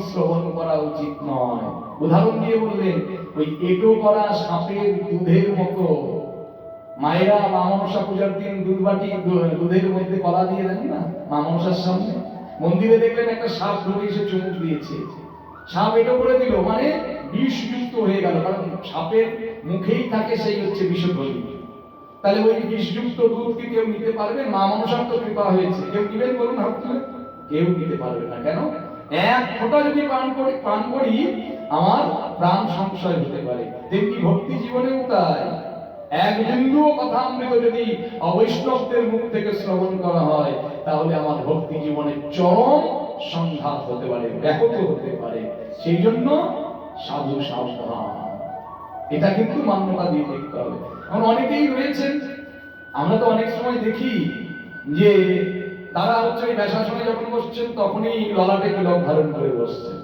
শ্রবণ করা উচিত নয়। উদাহরণ দিয়ে বললেন, ওই এটো করা সাপের দুধের মতো। মায়েরা পূজার দিন দুধ বাটি দু- দুধের মধ্যে কলা দিয়ে দেন না? মা মনসার সামনে। মন্দিরে দেখলেন একটা সাপ ঢুকে এসে চুমুক দিয়েছে। সাপ এটা করে দিল মানে বিষযুক্ত হয়ে গেল, কারণ সাপের মুখেই থাকে সেই হচ্ছে বিষধ্বনি তাহলে ওই বিষযুক্ত দুধ কি কেউ নিতে পারবে? মা মনসার কৃপা হয়েছে। কেউ নিবেন বলুন হাত তুলে? কেউ নিতে পারবে না। কেন? এক ফোঁটা যদি পান করি পান করি, আমার প্রাণ সংশয় হতে পারে। তেমনি ভক্তি জীবনেও তাই। এক বিন্দুও কথা অমৃত যদি অবৈষ্ণবদের মুখ থেকে শ্রবণ করা হয়, তাহলে আমার ভক্তি জীবনে চরম সংঘাত হতে পারে ব্যাহত হতে পারে। সেই জন্য সাধু সাবধান এটা কিন্তু মান্যতা দিয়ে দেখতে হবে। এখন অনেকেই রয়েছেন, আমরা তো অনেক সময় দেখি যে তারা হচ্ছে ওই ব্যাসাসনে যখন বসছেন, তখনই ললাটে তিলক ধারণ করে বসছেন।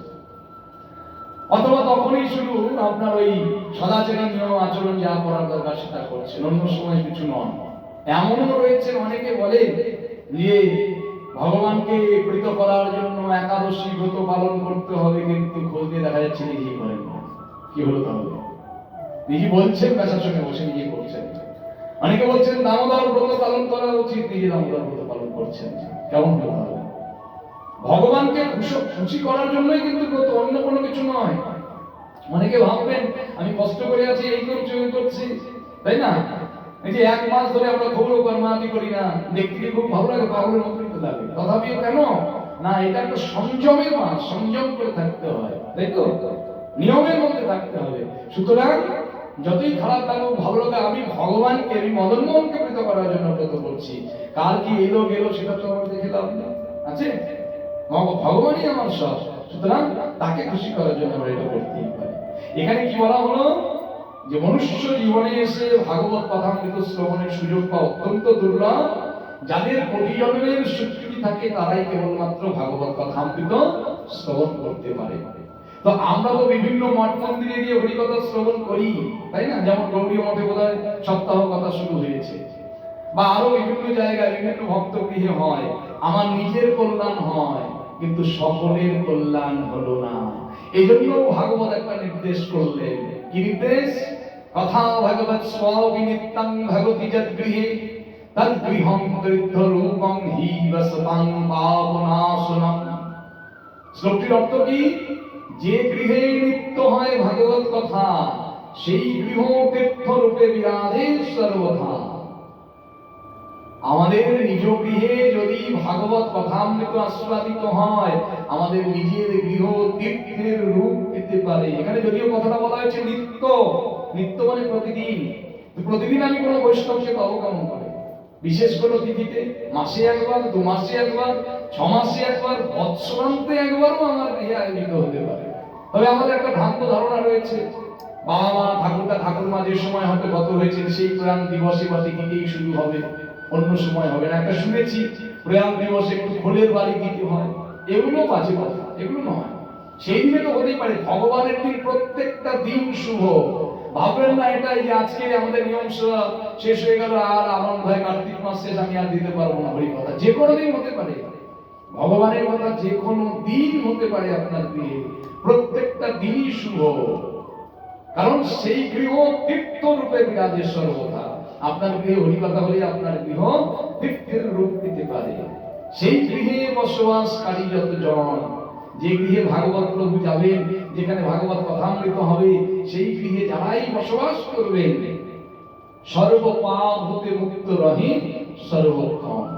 অথবা তখনই শুধু আপনার ওই সদাচারী নিয়ম আচরণ যা করার দরকার সেটা করছেন, অন্য সময় কিছু নন। এমনও রয়েছেন, অনেকে বলে যে ভগবানকে প্রীত করার জন্য একাদশী ব্রত পালন করতে হবে, কিন্তু খোঁজ দেখা যাচ্ছে নিজেই করেন কি হলো তাহলে? নিজে বলছেন পেশার সঙ্গে বসে নিজে করছেন। অনেকে বলছেন দামোদর ব্রত পালন করা উচিত, নিজে দামোদর ব্রত পালন করছেন। কেমন হলো তাহলে ভগবানকে খুশ- করার জন্যই কিন্তু ব্রত, অন্য কোনো কিছু নয়। অনেকে ভাববেন, আমি কষ্ট করে আছি, এই করছি ওই করছি, তাই না? এই যে এক মাস ধরে আমরা খবর কর্মাদি করি না, দেখতে খুব ভালো লাগে, পাগলের মতনই তো লাগে তথাপিও কেন? না, এটা একটা সংযমের মাস সংযম করে থাকতে হয়, তাই তো? নিয়মের মধ্যে থাকতে হবে। সুতরাং, যতই খারাপ লাগুক, ভালো লাগে আমি ভগবানকে, আমি মদন মোহনকে প্রীত করার জন্য ব্রত করছি। কার কি এলো, গেল, সেটা তো আমার দেখে লাভ নেই। আছে? ভগবানই আমার সব। সুতরাং, তাকে খুশি করার জন্য আমরা এটা করতেই পারি। এখানে কি বলা হলো? যে মনুষ্য জীবনে এসে ভাগবত কথামৃত শ্রবণের সুযোগ পাওয়া অত্যন্ত দুর্লভ। যাদের কোটি জন্মের স্বীকৃতি থাকে, তারাই কেবলমাত্র ভাগবত কথামৃত শ্রবণ করতে পারে। তো আমরা তো বিভিন্ন মঠ মন্দিরে গিয়ে হরিকথা শ্রবণ করি, তাই না? যেমন গৌরী মঠে বোধহয় সপ্তাহ কথা শুরু হয়েছে। বা আরও বিভিন্ন জায়গায় বিভিন্ন ভক্ত গৃহে হয়, আমার নিজের কল্যাণ হয়, কিন্তু সকলের কল্যাণ হলো না। এই জন্য ভাগবত একটা নির্দেশ করলেন। কি নির্দেশ? কথা ভগবত স্ববিনিত্যং ভগবতি যদ্গৃহে তদ্গৃহং তীর্থ রূপং হি বসতাং পাবনাশনম শ্লোকটির অর্থ কি? যে গৃহে নিত্য হয় ভাগবত কথা, সেই গৃহ তীর্থ রূপে বিরাজে সর্বথা। আমাদের নিজ গৃহে যদি ভাগবত কথা কথামৃত আস্বাদিত হয়, আমাদের নিজের গৃহ তীর্থের রূপ পেতে পারে। এখানে যদিও কথাটা বলা হয়েছে নিত্য নিত্য মানে প্রতিদিন। প্রতিদিন আমি কোনো বৈষ্ণবকে পাবো কেমন বিশেষ কোনো তিথিতে মাসে একবার, দু মাসে একবার, ছ মাসে একবার, বৎসরান্তে একবারও আমার গৃহে আয়োজিত হতে পারে। তবে আমাদের একটা ভ্রান্ত ধারণা রয়েছে। বাবা মা, ঠাকুরদা, ঠাকুরমা যে সময় হয়তো গত হয়েছে, সেই প্রয়াণ দিবসে বা তিথিতেই শুরু হবে, অন্য সময় হবে না। একটা শুনেছি, প্রয়াণ দিবসে একটু খোলের বাড়ি দিতে হয়। এগুলো বাজে কথা এগুলো নয়। সেই দিনে তো হতেই পারে, ভগবানের দিন প্রত্যেকটা দিন শুভ। ভাববেন না এটা যে আজকে আমাদের নিয়ম শেষ হয়ে গেল, আর আমার ভাই কার্তিক মাস শেষ, আমি আর দিতে পারব না, হরি কথা। যে কোনো দিন হতে পারে। ভগবানের কথা যে কোনো দিন হতে পারে আপনার গৃহে প্রত্যেকটা দিনই শুভ। কারণ সেই গৃহ তীর্থ রূপে বিরাজে সর্বদা। আপনার গৃহে হরিকথা হলে আপনার গৃহ তীর্থের রূপ দিতে পারে। সেই গৃহে বসবাসকারী যতজন, যে গৃহে ভাগবত প্রভু যাবেন, যেখানে ভাগবত কথামৃত হবে সেই গৃহে যারাই বসবাস করবেন সর্ব পাপ হতে মুক্ত রহে সর্বক্ষণ।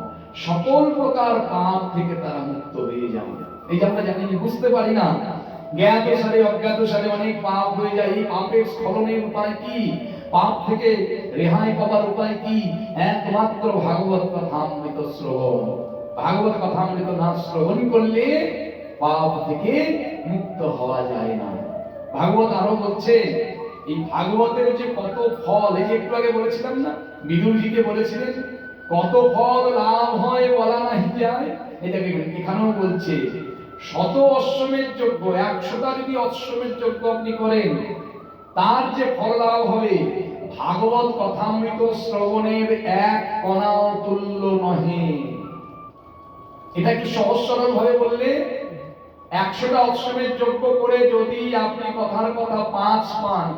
সকল প্রকার পাপ থেকে তারা মুক্ত হয়ে যাবে। এই যে আমরা জানি, বুঝতে পারি না জ্ঞাত সারে অজ্ঞাত সারে অনেক পাপ হয়ে যায়। এই পাপের স্খলনের উপায় কি? পাপ থেকে রেহাই পাবার উপায় কি? একমাত্র ভাগবত কথামৃত শ্রবণ। ভাগবত কথামৃত না শ্রবণ করলে পাপ থেকে মুক্ত হওয়া যায় না। ভাগবত আরও বলছে এই ভাগবতের যে কত ফল, এই যে একটু আগে বলেছিলাম না বিদুরজিকে বলেছিলেন, কত ফল লাভ হয় বলা নাহি যায়? এটাকে এখানেও বলছে, শত অশ্বমের যোগ্য একশোটা যদি অশ্বমের যোগ্য আপনি করেন, তার যে ফল লাভ হবে, ভাগবত কথামৃত শ্রবণের এক কণাও তুল্য নহে। এটা কি সহজ সরল ভাবে বললে একশোটা উৎসবের যোগ্য করে যদি আপনি কথার কথা পাঁচ পান